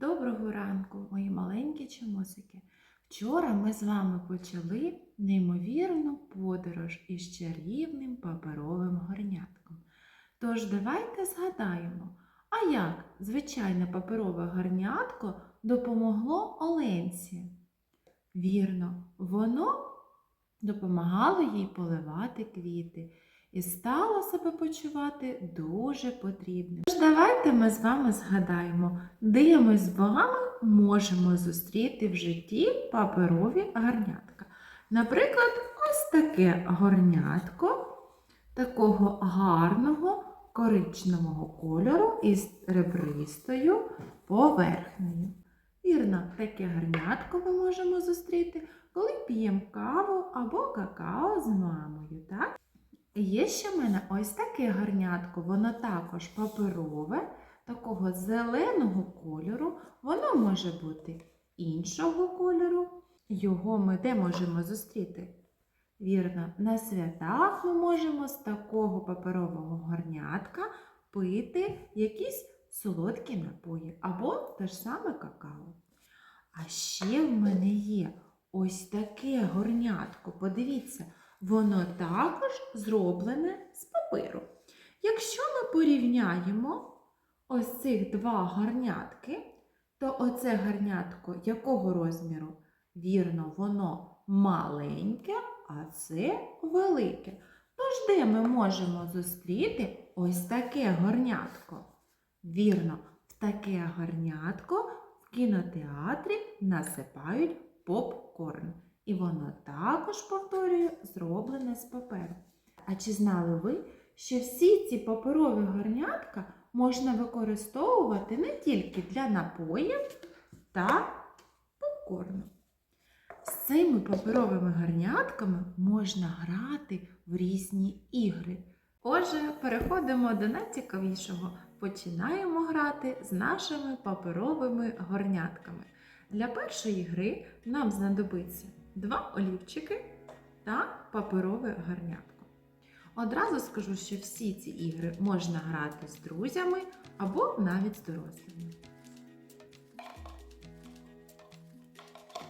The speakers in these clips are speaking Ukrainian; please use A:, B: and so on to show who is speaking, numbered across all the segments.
A: Доброго ранку, мої маленькі чомосики. Вчора ми з вами почали неймовірну подорож із чарівним паперовим горнятком. Тож давайте згадаємо, а як звичайне паперове горнятко допомогло Оленці? Вірно, воно допомагало їй поливати квіти і стало себе почувати дуже потрібним. Тож давайте ми з вами згадаємо, де ми з вами можемо зустріти в житті паперові гарнятка. Наприклад, ось таке горнятко такого гарного коричневого кольору із ребристою поверхнею. Вірно, таке гарнятко ми можемо зустріти, коли п'ємо каву або какао з мамою. так? Є ще в мене ось таке гарнятко, воно також паперове, такого зеленого кольору. Воно може бути іншого кольору. Його ми де можемо зустріти? Вірно, на святах ми можемо з такого паперового горнятка пити якісь солодкі напої або те ж саме какао. А ще в мене є ось таке горнятко. Подивіться, воно також зроблене з паперу. Якщо ми порівняємо ось цих два гарнятки, то оце гарнятко якого розміру? Вірно, воно маленьке, а це велике. Тож де ми можемо зустріти ось таке горнятко? Вірно, в таке горнятко в кінотеатрі насипають попкорн. І воно також, повторюю, зроблене з паперу. А чи знали ви, що всі ці паперові горнятка можна використовувати не тільки для напоїв та попкорну? З цими паперовими гарнятками можна грати в різні ігри. Отже, переходимо до найцікавішого. Починаємо грати з нашими паперовими горнятками. Для першої гри нам знадобиться два олівчики та паперове гарнятко. Одразу скажу, що всі ці ігри можна грати з друзями або навіть з дорослими.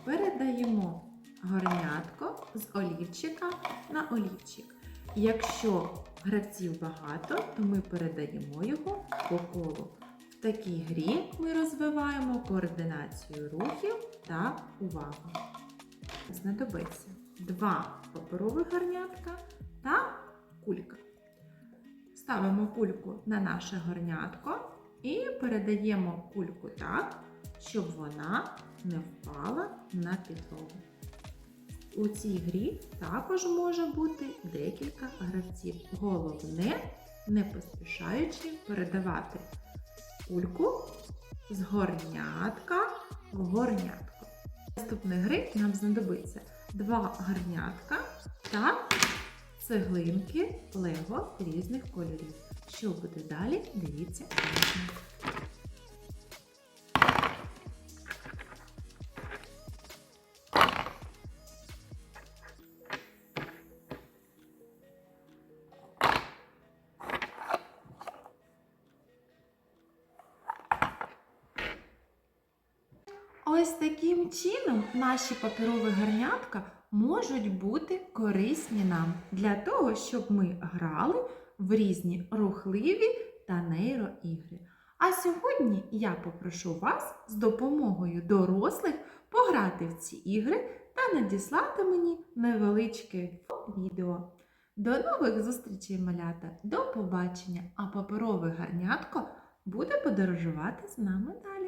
A: Передаємо горнятко з олівчика на олівчик. Якщо гравців багато, то ми передаємо його по колу. В такій грі ми розвиваємо координацію рухів та увагу. Знадобиться два паперових гарнятка та кулька. Ставимо кульку на наше горнятко і передаємо кульку так, щоб вона не впала на підлогу. У цій грі також може бути декілька гравців. Головне, не поспішаючи передавати кульку з горнятка в горнятко. Наступної гри нам знадобиться два гарнятка та цеглинки Лего різних кольорів. Що буде далі? Дивіться Ось таким чином наші паперові гарнятка можуть бути корисні нам для того, щоб ми грали в різні рухливі та нейроігри. А сьогодні я попрошу вас з допомогою дорослих пограти в ці ігри та надіслати мені невеличке відео. До нових зустрічей, малята! До побачення! А паперове гарнятко буде подорожувати з нами далі.